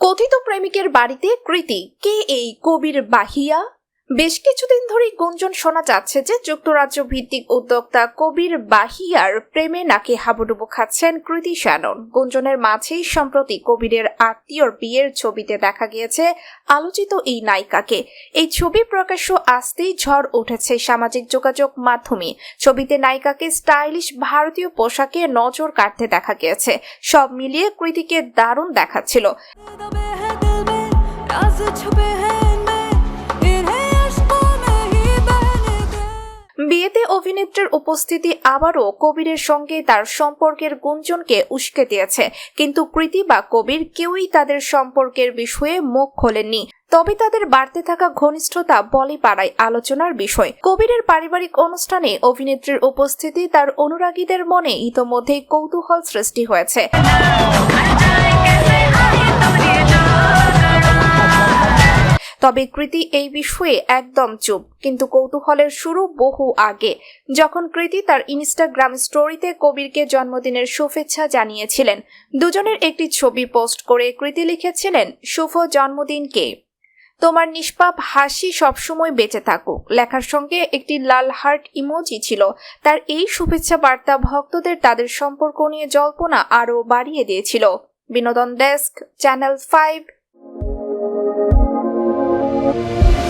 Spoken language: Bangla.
কথিত প্রেমিকের বাড়িতে কৃতি কে এই কবির বাহিয়া? বেশ কিছুদিন ধরেই গুঞ্জন শোনা যাচ্ছে যে যুক্তরাজ্য ভিত্তিক উদ্যোক্তা কবির বাহিয়ার প্রেমে নাকি হাবুডুবু খাচ্ছেন কৃতি শ্যানন। গুঞ্জনের মাঝেই সম্প্রতি কবিরের আত্মীয়র বিয়ের ছবিতে দেখা গিয়েছে আলোচিত এই নায়িকাকে। এই ছবি প্রকাশ্য আসতেই ঝড় উঠেছে সামাজিক যোগাযোগ মাধ্যমে। ছবিতে নায়িকাকে স্টাইলিশ ভারতীয় পোশাকে নজর কাটতে দেখা গিয়েছে। সব মিলিয়ে কৃতিকে দারুণ দেখাচ্ছিল। বিয়েতে অভিনেত্রীর উপস্থিতি আবারও কবিরের সঙ্গে তার সম্পর্কের গুঞ্জনকে উস্কে দিয়েছে। কিন্তু কৃতি বা কবির কেউই তাদের সম্পর্কের বিষয়ে মুখ খোলেননি। তবে তাদের বাড়তে থাকা ঘনিষ্ঠতা বলে পাড়ায় আলোচনার বিষয়। কবিরের পারিবারিক অনুষ্ঠানে অভিনেত্রীর উপস্থিতি তার অনুরাগীদের মনে ইতোমধ্যেই কৌতূহল সৃষ্টি হয়েছে। তবে কৃতি এই বিষয়ে একদম চুপ। কিন্তু কৌতূহলের শুরু বহু আগে। যখন কৃতি তার ইনস্টাগ্রাম স্টোরিতে কবিরকে জন্মদিনের শুভেচ্ছা জানিয়েছিলেন, দুজনের একটি ছবি পোস্ট করে কৃতি লিখেছিলেন, শুভ জন্মদিনকে তোমার নিষ্পাপ হাসি সবসময় বেঁচে থাকুক। লেখার সঙ্গে একটি লাল হার্ট ইমোজি ছিল। তার এই শুভেচ্ছা বার্তা ভক্তদের তাদের সম্পর্ক নিয়ে জল্পনা আরও বাড়িয়ে দিয়েছিল। বিনোদন ডেস্ক, চ্যানেল ফাইভ করবো